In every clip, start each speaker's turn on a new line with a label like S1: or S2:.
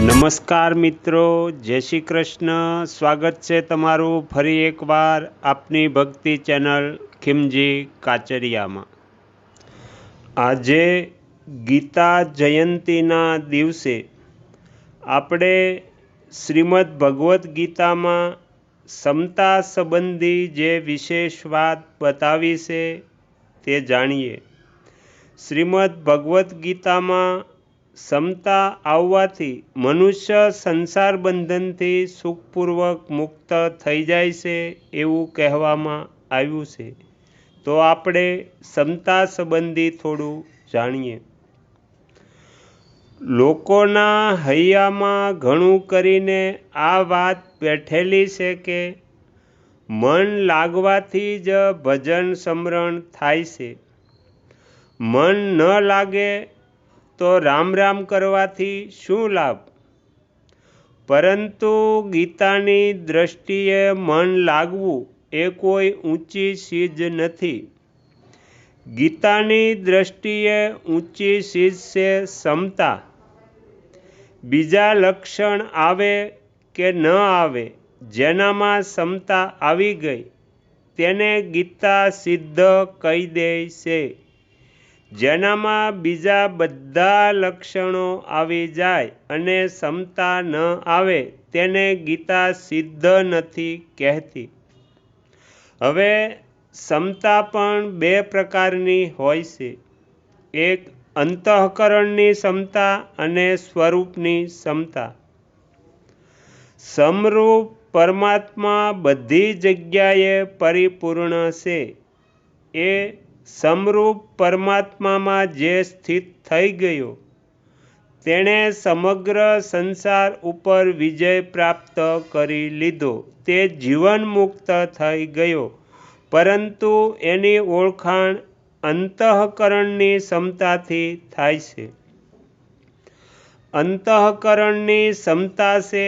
S1: નમસ્કાર મિત્રો, જય શ્રી કૃષ્ણ. સ્વાગત છે તમારું ફરી એકવાર આપની ભક્તિ ચેનલ ખીમજી કાચરિયામાં. આજે ગીતા જયંતીના દિવસે આપણે શ્રીમદ ભગવદ્ ગીતામાં સમતા સંબંધી જે વિશેષ વાત બતાવી છે તે જાણીએ. શ્રીમદ ભગવદ્ ગીતામાં સમતા આવવાથી મનુષ્ય સંસાર બંધનથી સુખપૂર્વક મુક્ત થઈ જાય છે એવું કહેવામાં આવ્યું છે. તો આપણે ક્ષમતા સંબંધી થોડું જાણીએ. લોકોના હૈયામાં ઘણું કરીને આ વાત બેઠેલી છે કે મન લાગવાથી જ ભજન સમરણ થાય છે. મન ન લાગે તો રામ રામ કરવાથી શું લાભ? પરંતુ ગીતાની દ્રષ્ટિએ મન લાગવું એ કોઈ ઊંચી ચીજ નથી. ગીતાની દ્રષ્ટિએ ઊંચી ચીજ છે સમતા. બીજા લક્ષણ આવે કે ન આવે, જેનામાં ક્ષમતા આવી ગઈ, તેને ગીતા સિદ્ધ કહી દે છે. જેનામાં બીજા બધા લક્ષણો આવી જાય અને ક્ષમતા ન આવે તેને ગીતા સિદ્ધ નથી કહેતી. હવે ક્ષમતા પણ બે પ્રકારની હોય છે. એક અંતઃકરણની ક્ષમતા અને સ્વરૂપની ક્ષમતા. સમરૂપ પરમાત્મા બધી જગ્યાએ પરિપૂર્ણ છે. એ સમરૂપ પરમાત્મામાં જે સ્થિત થઈ ગયો, તેણે સમગ્ર સંસાર ઉપર વિજય પ્રાપ્ત કરી લીધો. તે જીવન મુક્ત થઈ ગયો. પરંતુ એની ઓળખાણ અંતઃકરણની ક્ષમતાથી થાય છે. અંતઃકરણની ક્ષમતા છે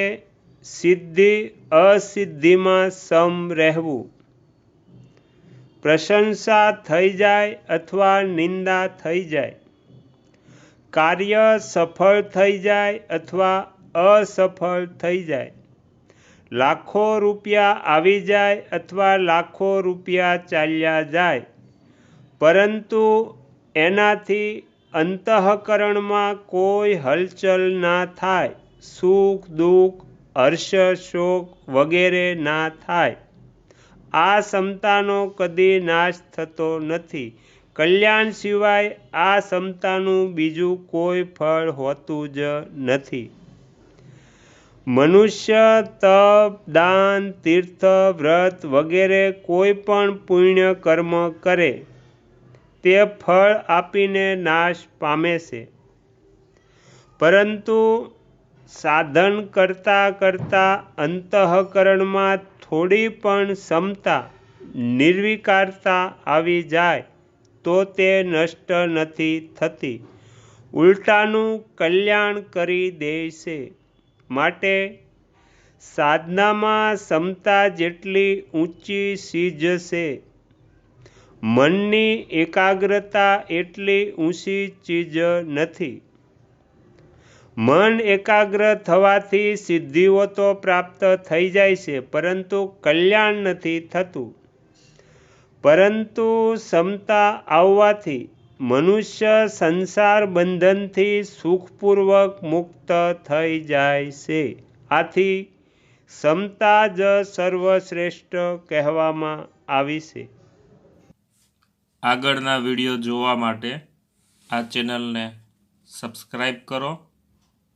S1: સિદ્ધિ અસિદ્ધિમાં સમ રહેવું. પ્રશંસા થઈ જાય અથવા નિંદા થઈ જાય. કાર્ય સફળ થઈ જાય અથવા અસફળ થઈ જાય. લાખો રૂપિયા આવી જાય અથવા લાખો રૂપિયા ચાલ્યા જાય. પરંતુ એનાથી અંતઃકરણમાં કોઈ હલચલ ના થાય. સુખ દુઃખ, હર્ષ, શોક વગેરે ના થાય. આ ક્ષમતાનો કદી નાશ થતો નથી. કલ્યાણ સિવાય આ ક્ષમતાનું બીજું કોઈ ફળ હોતું જ નથી. મનુષ્ય, તપ, દાન, તીર્થ, વ્રત વગેરે કોઈ પણ પુણ્ય કર્મ કરે, તે ફળ આપીને નાશ પામે છે. પરંતુ સાધન કરતાં કરતાં અંતઃકરણમાં થોડી પણ ક્ષમતા નિર્વિકારતા આવી જાય તો તે નષ્ટ નથી થતી. ઉલટાનું કલ્યાણ કરી દે છે. માટે સાધનામાં ક્ષમતા જેટલી ઊંચી ચીજ છે મનની એકાગ્રતા એટલી ઊંચી ચીજ નથી. મન એકાગ્ર થવાથી સિદ્ધિઓ તો પ્રાપ્ત થઈ જાય છે, પરંતુ કલ્યાણ નથી થતું. પરંતુ ક્ષમતા આવવાથી મનુષ્ય સંસાર બંધનથી સુખપૂર્વક મુક્ત થઈ જાય છે. આથી ક્ષમતા જ સર્વશ્રેષ્ઠ કહેવામાં આવી છે.
S2: આગળના વીડિયો જોવા માટે આ ચેનલને સબસ્ક્રાઈબ કરો.